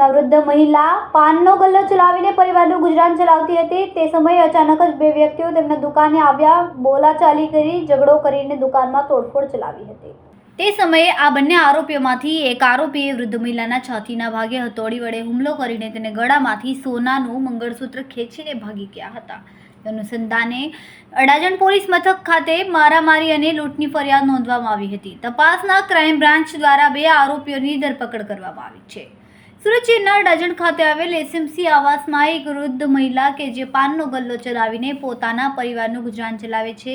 સુરતમાં મહિલા પાનનો ગલ્લો ચલાવીને પરિવારનું ગુજરાન ચલાવતી હતી. તે સમયે અચાનક જ બે વ્યક્તિઓ તેમના દુકાને આવ્યા. બોલાચાલી કરી, ઝઘડો કરીને દુકાનમાં તોડફોડ ચલાવી હતી. તે સમયે આ બંને આરોપીઓમાંથી એક આરોપીએ વૃદ્ધ મહિલાના છાતીના ભાગે હથોડી વડે હુમલો કરીને તેને ગળામાંથી સોનાનું મંગળસૂત્ર ખેંચીને ભાગી ગયા હતા. અનુસંધાને અડાજણ પોલીસ મથક ખાતે મારામારી અને લૂંટની ફરિયાદ નોંધવામાં આવી હતી. તપાસના ક્રાઇમ બ્રાન્ચ દ્વારા બે આરોપીઓની ધરપકડ કરવામાં આવી છે. સુરત શહેરના અડાજણ ખાતે આવેલ એસએમસી આવાસમાં એક વૃદ્ધ મહિલા કે જે પાનનો ગલ્લો ચલાવીને પોતાના પરિવારનું ગુજરાન ચલાવે છે.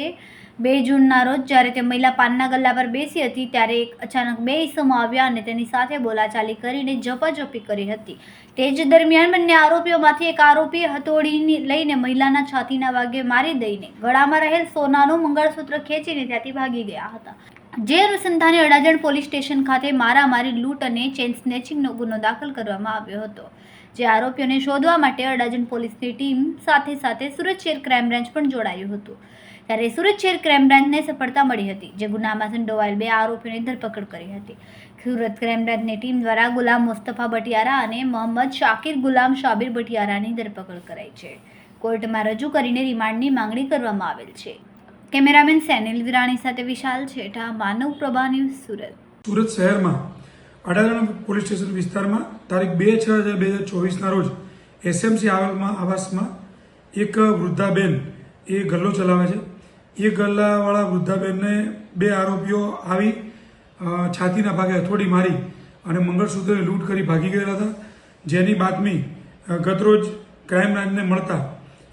બે જૂનના રોજ જ્યારે તે મહિલા પાનના ગલ્લા પર બેસી હતી ત્યારે એક અચાનક બે ઈસમો આવ્યા અને તેની સાથે બોલાચાલી કરીને ઝપાઝપી કરી હતી. તે જ દરમિયાન બંને આરોપીઓમાંથી એક આરોપીએ હથોડીની લઈને મહિલાના છાતીના વાગે મારી દઈને ગળામાં રહેલ સોનાનું મંગળસૂત્ર ખેંચીને ત્યાંથી ભાગી ગયા હતા. જે અનુસંધાને અડાજણ પોલીસ સ્ટેશન ખાતે મારામારી, લૂંટ અને ચેન સ્નેચિંગનો ગુનો દાખલ કરવામાં આવ્યો હતો, જે આરોપીઓને શોધવા માટે અડાજણ પોલીસની ટીમ સાથે સાથે સુરત શહેર ક્રાઇમ બ્રાન્ચ પણ જોડાયું હતું. ત્યારે સુરત શહેર ક્રાઇમ બ્રાન્ચને સફળતા મળી હતી, જે ગુનામાં સંડોવાયેલ બે આરોપીઓની ધરપકડ કરી હતી. સુરત ક્રાઇમ બ્રાન્ચની ટીમ દ્વારા ગુલામ મુસ્તફા ભટિયારા અને મોહમ્મદ શાકિર ગુલામ શાબીર ભટિયારાની ધરપકડ કરાઈ છે. કોર્ટમાં રજૂ કરીને રિમાન્ડની માંગણી કરવામાં આવેલ છે. કેમેરામેન સેનિલ વિરાણી સાથે વિશાલ છેઠા, માનવ પ્રભા ન્યૂઝ સુરત. સુરત શહેરમાં અડાજણ પોલીસ સ્ટેશન વિસ્તારમાં તારીખ બે છ હજાર બે હજાર ચોવીસના રોજ એસએમસી આવાસમાં આવાસમાં એક વૃદ્ધાબેન એ ગલ્લો ચલાવે છે. એ ગલ્લાવાળા વૃદ્ધાબેનને બે આરોપીઓ આવી છાતીના ભાગે હથોડી મારી અને મંગળસૂત્રને લૂંટ કરી ભાગી ગયેલા હતા. જેની બાતમી ગતરોજ ક્રાઇમ બ્રાન્ચને મળતા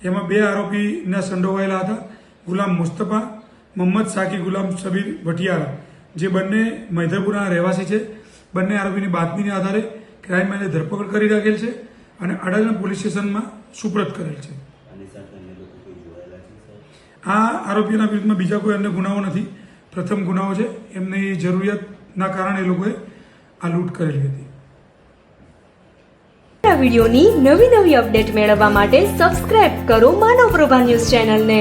એમાં બે આરોપીના સંડોવાયેલા હતા. ગુલામ મુસ્તફા મોહમ્મદ સાકી ગુલામ શબીર ભટિયારા જે બંને મૈધરપુરના રહેવાસી છે. બંને આરોપીની બાતમીના આધારે ક્રાઇમ બ્રાન્ચે ધરપકડ કરી રાખેલ છે અને અડાજણ પોલીસ સ્ટેશનમાં સુપ્રત કરેલ છે. આ આરોપીના વિરુદ્ધમાં બીજા કોઈ અન્ય ગુનાઓ નથી. પ્રથમ ગુનાઓ છે. એમની જરૂરિયાતના કારણે એ લોકોએ આ લૂંટ કરેલી હતી. આ વિડીયોની નવી નવી અપડેટ મેળવવા માટે સબસ્ક્રાઇબ કરો માનવ પ્રભા ન્યૂઝ ચેનલને.